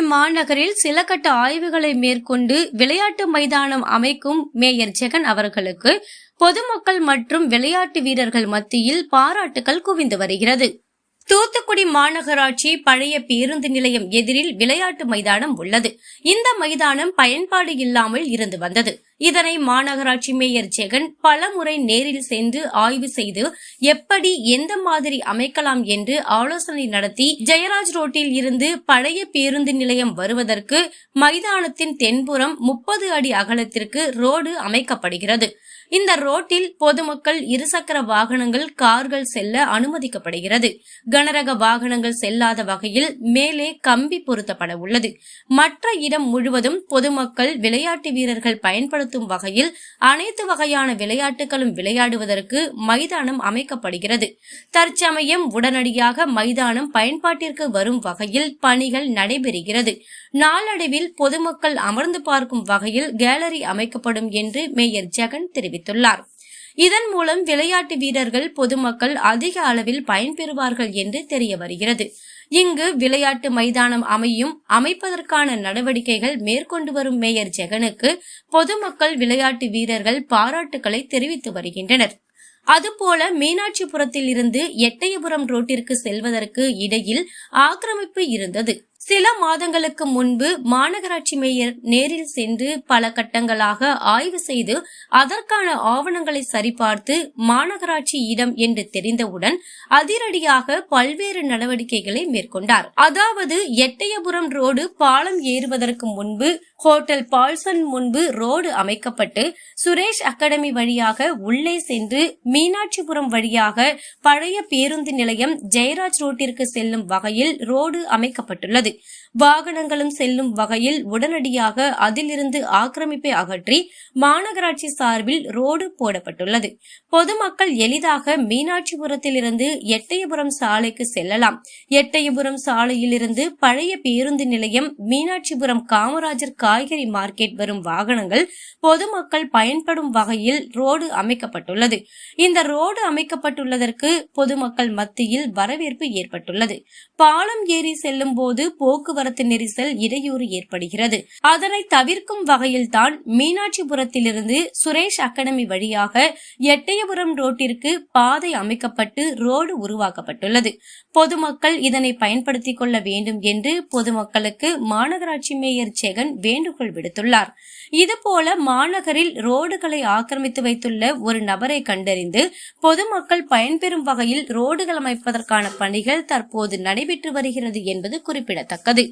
மாநகரில் சில கட்ட ஆய்வுகளை மேற்கொண்டு விளையாட்டு மைதானம் அமைக்கும் மேயர் ஜெகன் அவர்களுக்கு பொதுமக்கள் மற்றும் விளையாட்டு வீரர்கள் மத்தியில் பாராட்டுகள் குவிந்து வருகிறது. தூத்துக்குடி மாநகராட்சி பழைய பேருந்து நிலையம் எதிரில் விளையாட்டு மைதானம் உள்ளது. இந்த மைதானம் பயன்பாடு இல்லாமல் இருந்து வந்தது. இதனை மாநகராட்சி மேயர் ஜெகன் பலமுறை நேரில் சென்று ஆய்வு செய்து எப்படி எந்த மாதிரி அமைக்கலாம் என்று ஆலோசனை நடத்தி ஜெயராஜ் ரோட்டில் இருந்து பழைய பேருந்து நிலையம் வருவதற்கு மைதானத்தின் தென்புறம் முப்பது அடி அகலத்திற்கு ரோடு அமைக்கப்படுகிறது. இந்த ரோட்டில் பொதுமக்கள் இருசக்கர வாகனங்கள் கார்கள் செல்ல அனுமதிக்கப்படுகிறது. கனரக வாகனங்கள் செல்லாத வகையில் மேலே கம்பி பொருத்தப்பட உள்ளது. மற்ற இடம் முழுவதும் பொதுமக்கள் விளையாட்டு வீரர்கள் பயன்படுத்த பயன்படுத்தும் வகையில் அனைத்து வகையான விளையாட்டுகளும் விளையாடுவதற்கு மைதானம் அமைக்கப்படுகிறது. தற்சமயம் உடனடியாக மைதானம் பயன்பாட்டிற்கு வரும் வகையில் பணிகள் நடைபெறுகிறது. நாளடைவில் பொதுமக்கள் அமர்ந்து பார்க்கும் வகையில் கேலரி அமைக்கப்படும் என்று மேயர் ஜெகன் தெரிவித்துள்ளார். இதன் மூலம் விளையாட்டு வீரர்கள் பொதுமக்கள் அதிக அளவில் பயன்பெறுவார்கள் என்று தெரிய வருகிறது. இங்கு விளையாட்டு மைதானம் அமையும். அமைப்பதற்கான நடவடிக்கைகள் மேற்கொண்டு வரும் மேயர் ஜெகனுக்கு பொதுமக்கள் விளையாட்டு வீரர்கள் பாராட்டுகளை தெரிவித்து வருகின்றனர். அதுபோல மீனாட்சிபுரத்தில் இருந்து எட்டயபுரம் ரோட்டிற்கு செல்வதற்கு இடையில் ஆக்கிரமிப்பு இருந்தது. சில மாதங்களுக்கு முன்பு மாநகராட்சி மேயர் நேரில் சென்று பல கட்டங்களாக ஆய்வு செய்து அதற்கான ஆவணங்களை சரிபார்த்து மாநகராட்சி இடம் என்று தெரிந்தவுடன் அதிரடியாக பல்வேறு நடவடிக்கைகளை மேற்கொண்டார். அதாவது எட்டயபுரம் ரோடு பாலம் ஏறுவதற்கு முன்பு ஹோட்டல் பால்சன் முன்பு ரோடு அமைக்கப்பட்டு சுரேஷ் அகாடமி வழியாக உள்ளே சென்று மீனாட்சிபுரம் வழியாக பழைய பேருந்து நிலையம் ஜெயராஜ் ரோட்டிற்கு செல்லும் வகையில் ரோடு அமைக்கப்பட்டுள்ளது. வாகனங்களும் செல்லும் வகையில் உடனடியாக அதிலிருந்து ஆக்கிரமிப்பை அகற்றி மாநகராட்சி சார்பில் ரோடு போடப்பட்டுள்ளது. பொதுமக்கள் எளிதாக மீனாட்சிபுரத்திலிருந்து எட்டயபுரம் சாலைக்கு செல்லலாம். எட்டயபுரம் சாலையிலிருந்து பழைய பேருந்து நிலையம் மீனாட்சிபுரம் காமராஜர் காய்கறி மார்க்கெட் வரும் வாகனங்கள் பொதுமக்கள் பயன்படும் வகையில் ரோடு அமைக்கப்பட்டுள்ளது. இந்த ரோடு அமைக்கப்பட்டுள்ளதற்கு பொதுமக்கள் மத்தியில் வரவேற்பு ஏற்பட்டுள்ளது. பாலம் ஏறி செல்லும் போது போக்குவரத்து நெரிசல் இடையூறு ஏற்படுகிறது. அதனை தவிர்க்கும் வகையில்தான் மீனாட்சிபுரத்திலிருந்து சுரேஷ் அகாடமி வழியாக எட்டயபுரம் ரோட்டிற்கு பாதை அமைக்கப்பட்டு ரோடு உருவாக்கப்பட்டுள்ளது. பொதுமக்கள் இதனை பயன்படுத்திக் கொள்ள வேண்டும் என்று பொதுமக்களுக்கு மாநகராட்சி மேயர் ஜெகன் வேண்டுகோள் விடுத்துள்ளார். இதுபோல மாநகரில் ரோடுகளை ஆக்கிரமித்து வைத்துள்ள ஒரு நபரை கண்டறிந்து பொதுமக்கள் பயன்பெறும் வகையில் ரோடுகள் அமைப்பதற்கான பணிகள் தற்போது நடைபெற்று வருகிறது என்பது குறிப்பிடத்தக்கது. குறிப்பிடத்தக்கது